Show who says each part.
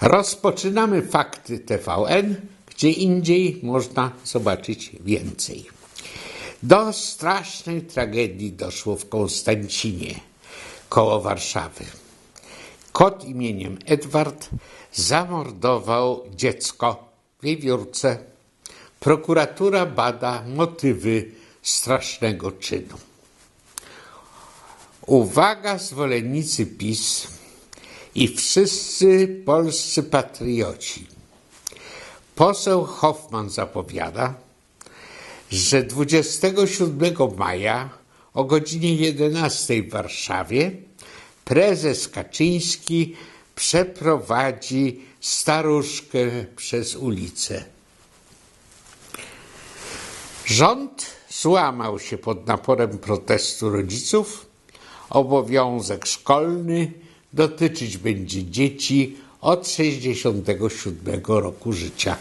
Speaker 1: Rozpoczynamy fakty TVN, gdzie indziej można zobaczyć więcej. Do strasznej tragedii doszło w Konstancinie, koło Warszawy. Kot imieniem Edward zamordował dziecko w wiewiórce. Prokuratura bada motywy strasznego czynu. Uwaga, zwolennicy PiS i wszyscy polscy patrioci. Poseł Hoffman zapowiada, że 27 maja o godzinie 11 w Warszawie prezes Kaczyński przeprowadzi staruszkę przez ulicę. Rząd złamał się pod naporem protestu rodziców. Obowiązek szkolny dotyczyć będzie dzieci od 67 roku życia.